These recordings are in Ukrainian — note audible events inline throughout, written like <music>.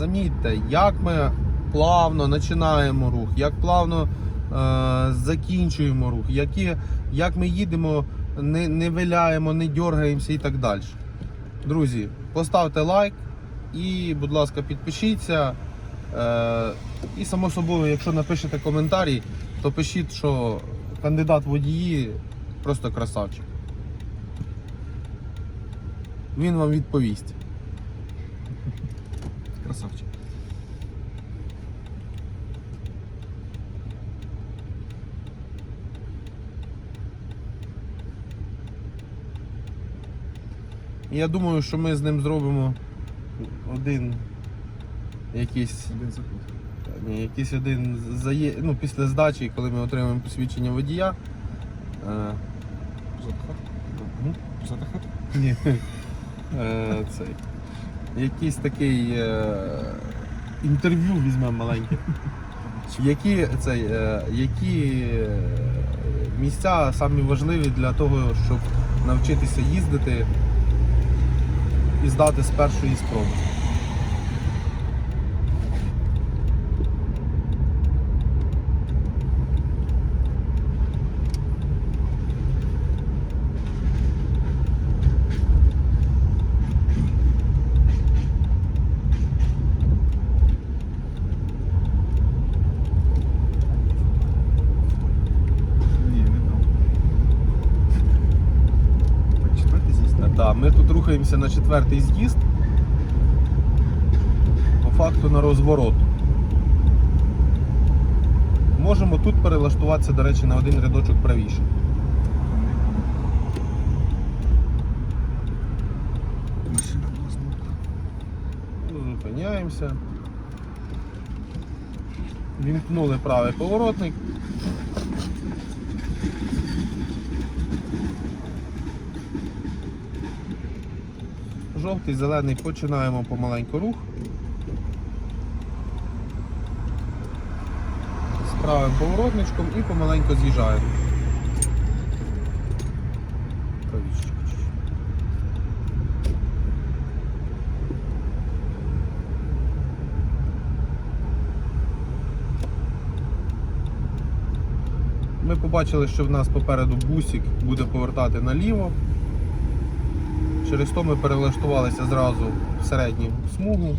замітьте, як ми плавно починаємо рух, як плавно е, закінчуємо рух, які, як ми їдемо, не, не виляємо, не дергаємося і так далі. Друзі, поставте лайк і, будь ласка, підпишіться. Е, і само собою, якщо напишете коментарі, то пишіть, що кандидат водії просто красавчик. Він вам відповість. Красавчик. Я думаю, що ми з ним зробимо один якийсь, Один заход. ні, якийсь один зає... ну, після здачі, коли ми отримаємо посвідчення водія. Е, Заход. ну, Заход. ні, <laughs> е, цей, якийсь такий е, інтерв'ю візьмемо маленьке. Які, це, е, які е, місця самі важливі для того, щоб навчитися їздити і здати з першої спроби? Ні, не там. Так, четвертий з'їзд. Так, ми тут рухаємося на четвертий з'їзд. По факту на розворот. Можемо тут перелаштуватися, до речі, на один рядочок правіше. Ну, Зупиняємося. Вімкнули правий поворотник. Жовтий, зелений починаємо помаленьку рух. З правим поворотничком і помаленьку з'їжджаємо. Ми побачили, що в нас попереду бусик буде повертати наліво. Через то ми перелаштувалися зразу в середню смугу.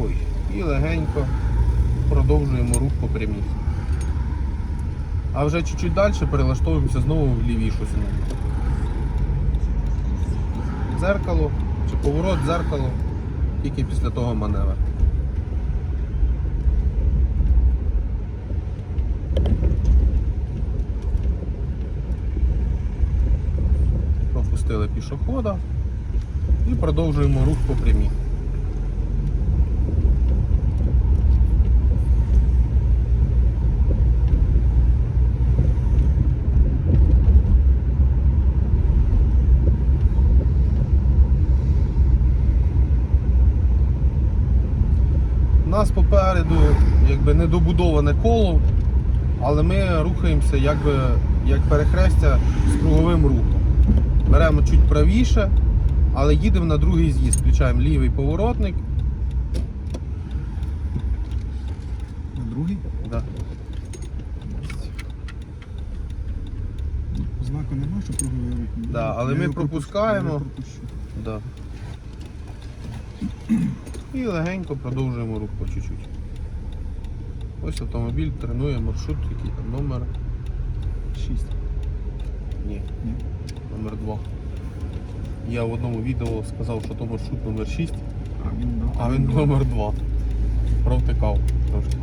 Ой, і легенько продовжуємо рух по прямій. А вже чуть-чуть далі перелаштовуємося знову в лівішу смугу. Дзеркало чи поворот дзеркало, тільки після того маневр. Пропустили пішохода і продовжуємо рух по прямій. У нас попереду якби недобудоване коло, але ми рухаємося якби як перехрестя з круговим рухом. Беремо чуть правіше, але їдемо на другий з'їзд. Включаємо лівий поворотник. На другий. Да. Знаку нема, що рух. Да, але Я ми його пропускаємо. пропущу. Да. І легенько продовжуємо рух по чуть-чуть. Ось автомобіль тренує маршрут, який там номер. Шість. Ні, Ні. номер 2. Я в одному відео сказав, що то маршрут номер 6, А він, да, а він номер 2. Провтикав трошки.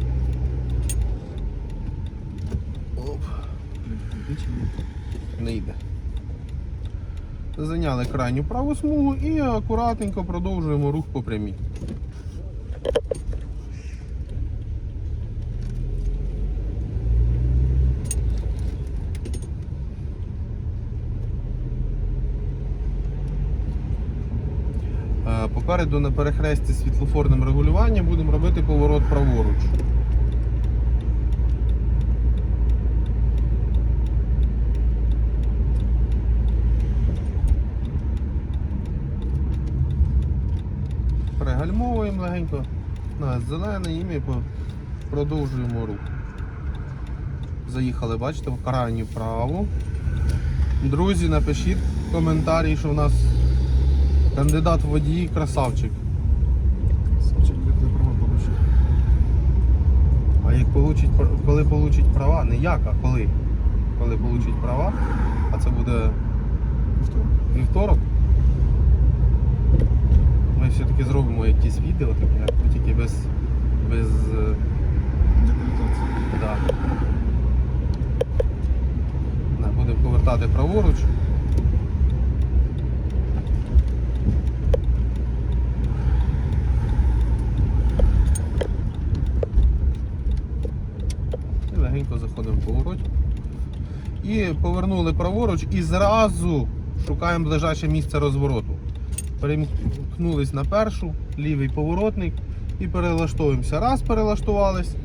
Оп. Не йде. Зайняли крайню праву смугу і акуратненько продовжуємо рух по прямій. Е, Попереду на перехресті світлофорним регулюванням будемо робити поворот праворуч. гальмуємо легенько на зелений і ми продовжуємо рух. Заїхали, бачите, в крайню вправо. Друзі, напишіть коментарі, що в нас кандидат в водії красавчик. Савчик, як ви права порушив. А як получить, коли получить права, не як, а коли. Коли получить права, а це буде Вівторок. вівторок. Ми все-таки зробимо якісь відео таке, тільки без. без. е, Да. Да, Будемо повертати праворуч. І легенько заходимо в поворот. І повернули праворуч і зразу шукаємо ближайше місце розвороту. Перемкнулись на першу, лівий поворотник і перелаштовуємося. Раз перелаштувались.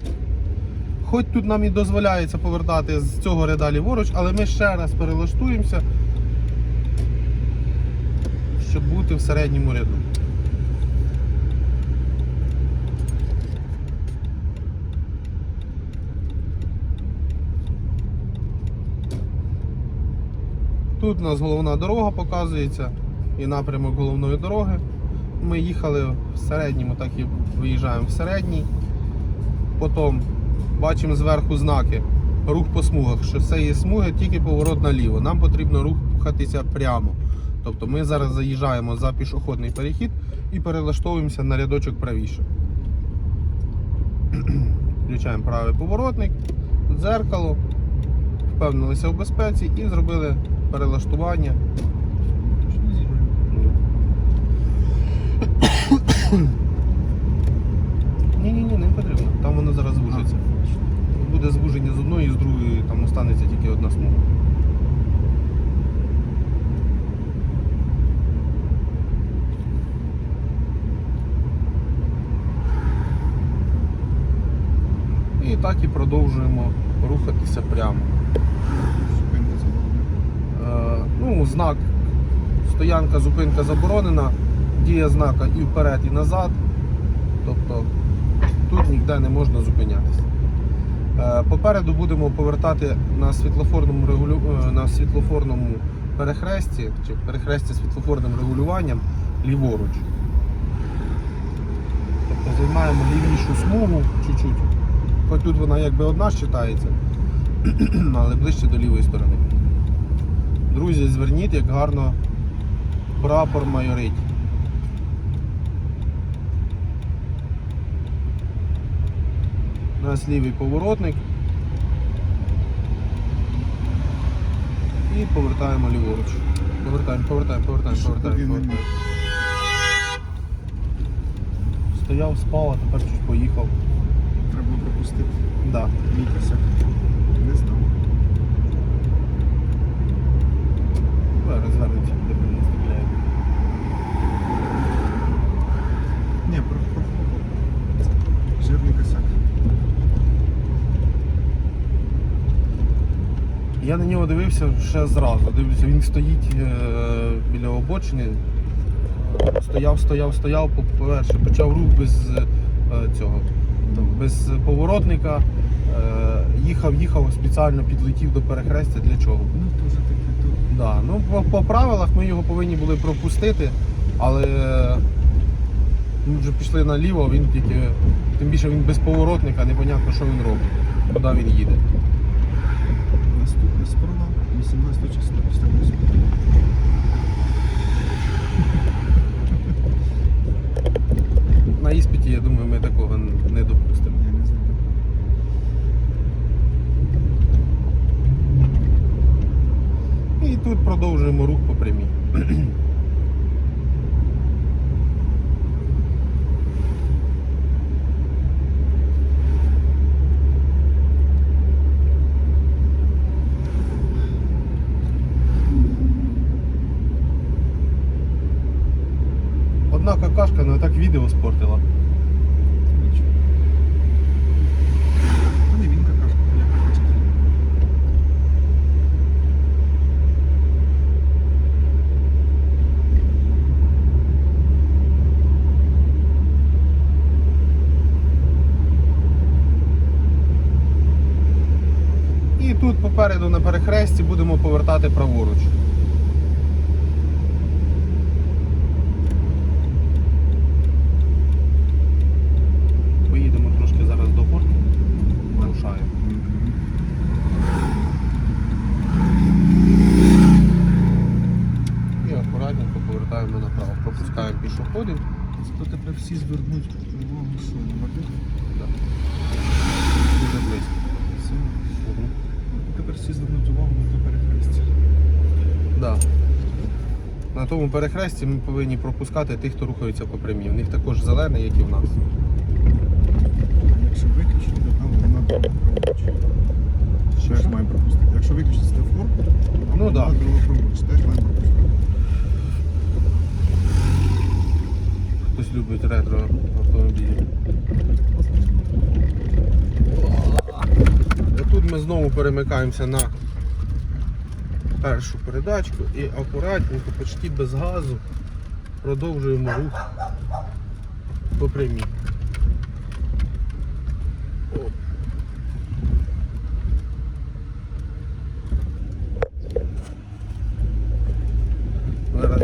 Хоч тут нам і дозволяється повертати з цього ряда ліворуч, але ми ще раз перелаштуємося, щоб бути в середньому ряду. Тут у нас головна дорога показується і напрямок головної дороги. Ми їхали в середньому, так і виїжджаємо в середній. Потім бачимо зверху знаки. Рух по смугах. Що це є смуги, тільки поворот наліво. Нам потрібно рухатися прямо. Тобто ми зараз заїжджаємо за пішохідний перехід і перелаштовуємося на рядочок правіше. Включаємо правий поворотник, дзеркало, впевнилися в безпеці і зробили перелаштування. Що не зіграю? Ні, ні, ні, не потрібно. Там воно зараз звужиться. Буде звуження з одної і з другої, там останеться тільки одна смуга. І так і продовжуємо рухатися прямо. Ну, знак стоянка, зупинка заборонена, дія знака і вперед, і назад. Тобто тут ніде не можна зупинятися. Е, Попереду будемо повертати на світлофорному регулю... е, на світлофорному перехресті чи перехресті світлофорним регулюванням ліворуч. Тобто займаємо лівішу смугу чуть-чуть. Хоч тут вона якби одна читається, <clears throat> але ближче до лівої сторони. Друзі, зверніть, як гарно прапор майорить. У нас лівий поворотник. І повертаємо ліворуч. Повертаємо, повертаємо, повертаємо, повертаємо, повертаємо. Стояв, спав, а тепер чуть поїхав. Треба пропустити. Да. Мій Я на нього дивився ще зразу. Дивлюся, він стоїть е, біля обочини. Стояв, стояв, стояв, по- по-перше, почав рух без е, цього, без поворотника. Е, їхав, їхав, спеціально підлетів до перехрестя. Для чого? Ну, тут. Да. Ну, по, по правилах ми його повинні були пропустити, але ми вже пішли наліво, він тільки, тим більше він без поворотника, непонятно, що він робить, куди він їде. Наступна спроба 18 числа після 8. На іспиті, я думаю, ми такого не допустимо. Знаю. І тут продовжуємо рух по прямій. його спортила. І тут попереду на перехресті будемо повертати праворуч. Пропускаємо. То тепер всі звернуть увагу, що на води. Дуже близько. Мгм. Тепер всі звернуть увагу на то перехрестя. Да. На тому перехресті ми повинні пропускати тих, хто рухається по прямій. У них також зелений, як і в нас. Якщо виключити, то там вона праворуч. Теж що? маємо пропустити. Якщо виключити стефор, там Ну, вона да. праворуч. Теж маємо пропустити. Любить ретро автомобілі. Тут ми знову перемикаємося на першу передачку і акуратненько, почти без газу, продовжуємо рух по прямій. Оп. Зараз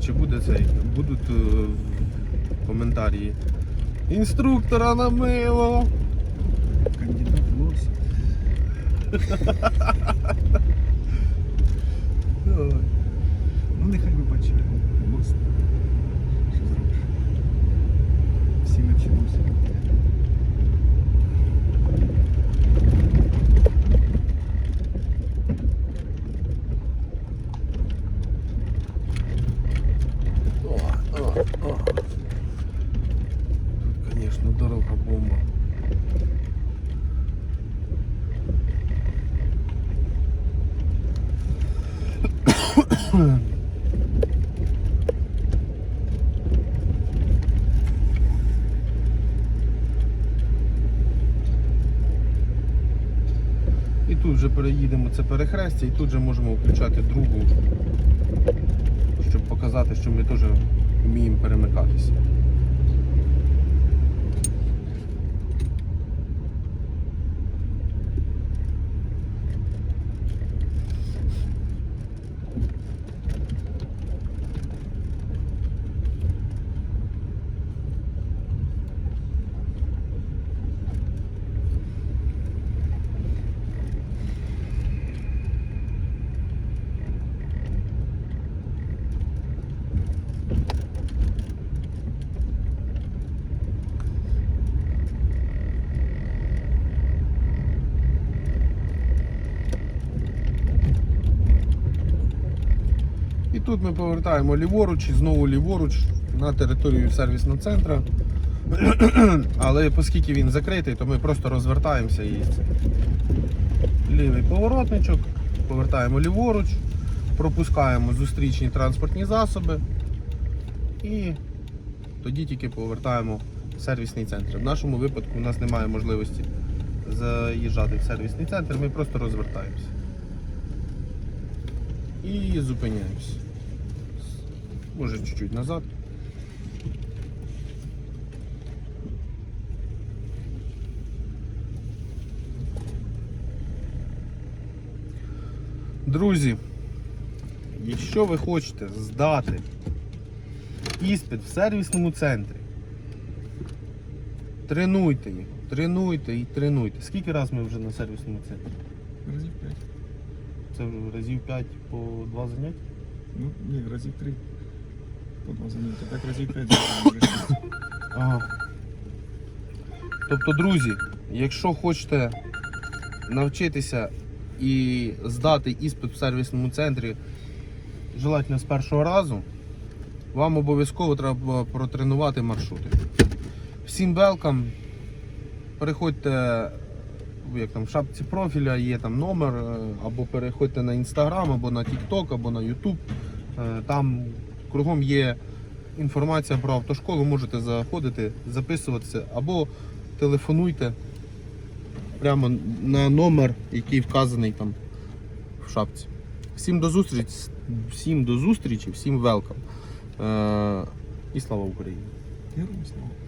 Чи буде цей, будуть е, коментарі. Інструктора на мило. Кандидат лось. <laughs> Ой. Ну нехай вибачає. Лось. Що зробиш? Всі ми вчимося. О, о, о. Тут, конечно, дорога бомба. Вже переїдемо це перехрестя, і тут же можемо включати другу щоб показати, що ми теж вміємо перемикатися. І тут ми повертаємо ліворуч і знову ліворуч на територію сервісного центру. <clears throat> Але оскільки він закритий, то ми просто розвертаємося і лівий поворотничок, повертаємо ліворуч, пропускаємо зустрічні транспортні засоби і тоді тільки повертаємо в сервісний центр. В нашому випадку у нас немає можливості заїжджати в сервісний центр, ми просто розвертаємося. І зупиняємося. Може чуть-чуть назад. Друзі, якщо ви хочете здати іспит в сервісному центрі, тренуйте їх, тренуйте і тренуйте. Скільки разів ми вже на сервісному центрі? Разів 5. Це вже разів 5 по 2 заняття? Ну, ні, разів 3. По два. Так разів 5 заняття. Ага. Тобто, друзі, якщо хочете навчитися і здати іспит в сервісному центрі, желательно з першого разу, вам обов'язково треба протренувати маршрути. Всім welcome. Переходьте як там, в шапці профіля, є там номер, е, або переходьте на Instagram, або на TikTok, або на YouTube. Е, Там кругом є інформація про автошколу, можете заходити, записуватися, або телефонуйте прямо на номер, який вказаний там в шапці. Всім до зустрічі, всім до зустрічі, всім велкам. Е, І слава Україні! Героям слава.